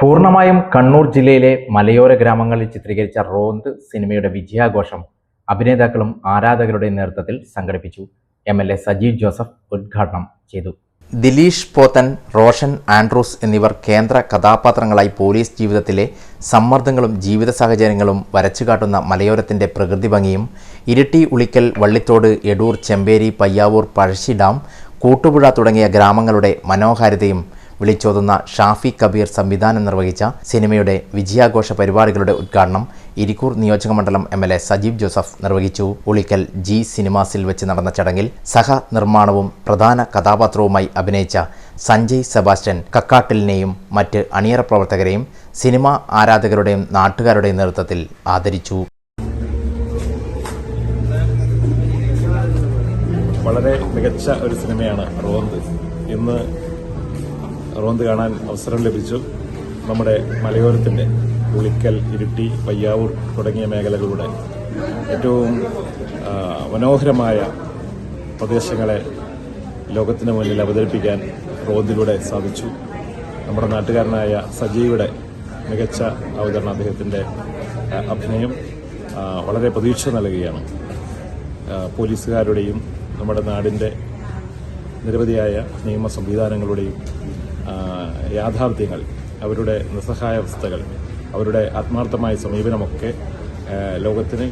പൂർണമായും കണ്ണൂർ ജില്ലയിലെ മലയോര ഗ്രാമങ്ങളിൽ ചിത്രീകരിച്ച റോന്ത് സിനിമയുടെ വിജയാഘോഷം അഭിനേതാക്കളും ആരാധകരുടെ നേതൃത്വത്തിൽ സംഘടിപ്പിച്ചു. M L A Sajeev Joseph ഉദ്ഘാടനം ചെയ്തു. ദിലീഷ് പോത്തൻ റോഷൻ ആൻഡ്രൂസ് എന്നിവർ കേന്ദ്ര കഥാപാത്രങ്ങളായി പോലീസ് ജീവിതത്തിലെ സമ്മർദ്ദങ്ങളും ജീവിത സാഹചര്യങ്ങളും വരച്ചുകാട്ടുന്ന മലയോരത്തിന്റെ പ്രകൃതി ഭംഗിയും ഇരിട്ടി ഉളിക്കൽ വള്ളിത്തോട് എടൂർ ചെമ്പേരി പയ്യാവൂർ പഴശ്ശി ഡാം കൂട്ടുപുഴ തുടങ്ങിയ ഗ്രാമങ്ങളുടെ മനോഹാരിതയും വിളിച്ചോതുന്ന ഷാഫി കബീർ സംവിധാനം നിർവഹിച്ച സിനിമയുടെ വിജയാഘോഷ പരിപാടികളുടെ ഉദ്ഘാടനം ഇരിക്കൂർ നിയോജക മണ്ഡലം M L A Sajeev Joseph നിർവഹിച്ചു. ഉളിക്കൽ ജി സിനിമാസിൽ വെച്ച് നടന്ന ചടങ്ങിൽ സഹ നിർമ്മാണവും പ്രധാന കഥാപാത്രവുമായി അഭിനയിച്ച സഞ്ജയ് സെബാസ്റ്റ്യൻ കക്കാട്ടിലിനെയും മറ്റ് അണിയറ പ്രവർത്തകരെയും സിനിമാ ആരാധകരുടെയും നാട്ടുകാരുടെയും നേതൃത്വത്തിൽ ആദരിച്ചു. വളരെ മികച്ച ഒരു സിനിമയാണ് റോന്ത്. ഇന്ന് റോന്ത് കാണാൻ അവസരം ലഭിച്ചു. നമ്മുടെ മലയോരത്തിന്റെ ഉളിക്കൽ ഇരിട്ടി പയ്യാവൂർ തുടങ്ങിയ മേഖലകളുടെ ഏറ്റവും മനോഹരമായ പ്രദേശങ്ങളെ ലോകത്തിന് മുന്നിൽ അവതരിപ്പിക്കാൻ റോന്തിലൂടെ സാധിച്ചു. നമ്മുടെ നാട്ടുകാരനായ സജീവിടെ മികച്ച അവതരണം അദ്ദേഹത്തിന്റെ അഭിനയം വളരെ പ്രതീക്ഷ നൽകുകയാണ്. പോലീസുകാരുടെയും നമ്മുടെ നാടിന്റെ നിരവധിയായ നിയമ സംവിധാനങ്ങളുടെയും യാഥാർത്ഥ്യങ്ങൾ അവരുടെ നിസ്സഹായാവസ്ഥകൾ അവരുടെ ആത്മാർത്ഥമായ സമീപനമൊക്കെ ലോകത്തിന്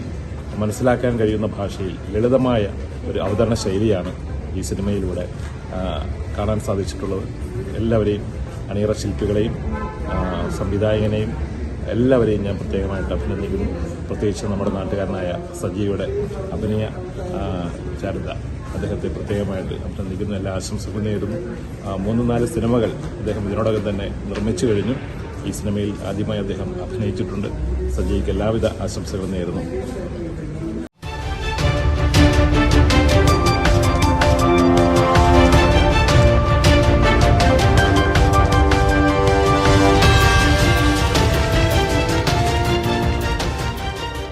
മനസ്സിലാക്കാൻ കഴിയുന്ന ഭാഷയിൽ ലളിതമായ ഒരു അവതരണ ശൈലിയാണ് ഈ സിനിമയിലൂടെ കാണാൻ സാധിച്ചിട്ടുള്ളത്. എല്ലാവരെയും അണിയറ ശില്പികളെയും സംവിധായകനെയും എല്ലാവരെയും ഞാൻ പ്രത്യേകമായിട്ട് അഭിനന്ദിക്കുന്നു. പ്രത്യേകിച്ച് നമ്മുടെ നാട്ടുകാരനായ സജീവയുടെ അഭിനയ ചാരുത. അദ്ദേഹത്തെ പ്രത്യേകമായിട്ട് അഭിനന്ദിക്കുന്നു എല്ലാ ആശംസകളും നേരുന്നു. മൂന്ന് നാല് സിനിമകൾ അദ്ദേഹം ഇതിനോടകം തന്നെ നിർമ്മിച്ചു കഴിഞ്ഞു. ഈ സിനിമയിൽ ആദ്യമായി അദ്ദേഹം അഭിനയിച്ചിട്ടുണ്ട്. സജയ്ക്ക് എല്ലാവിധ ആശംസകളും നേരുന്നു.